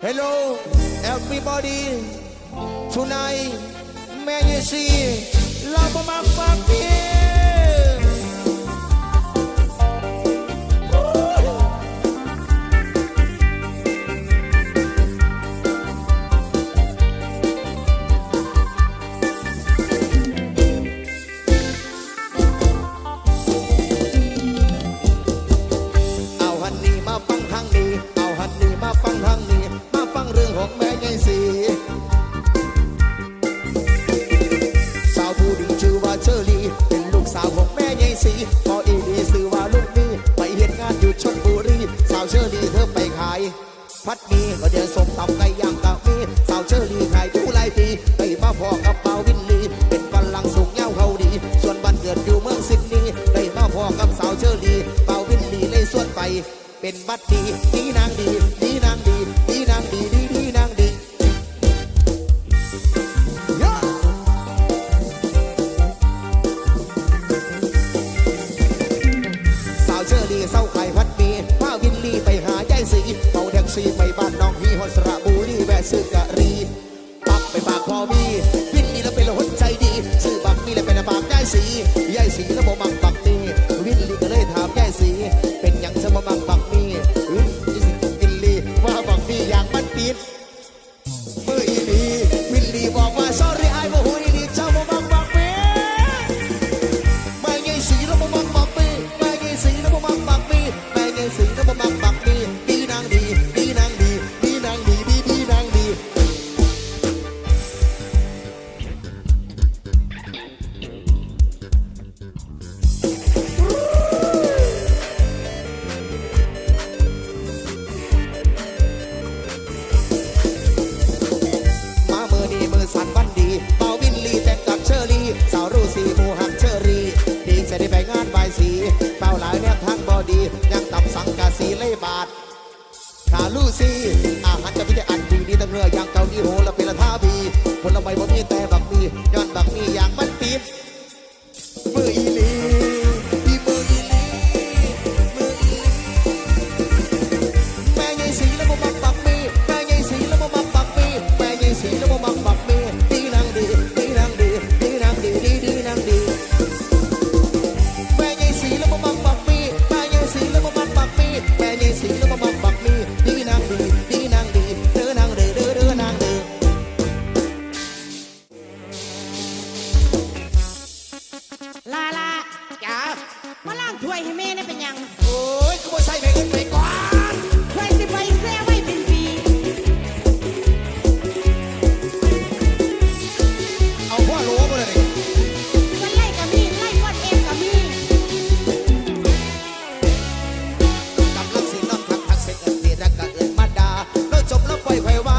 Hello, everybody. Tonight, may you see love of my family. วัดนี้ก็เดินสมตำ ปากพอมีวินนี่แล้วเป็นหัวใจดีซื้อบักนี่แล้วเป็นปากได้สียายสีแล้วบ่มักบักนี่วินนี่ก็เลยถามยายสี บาทคาลูซีอาหารจะพิจาถันดีนี้ตั้งเรืออย่างเกาหลีโหละเป็นละท่าบีผลไม้บ่มีแต่ Wait, wait, wait.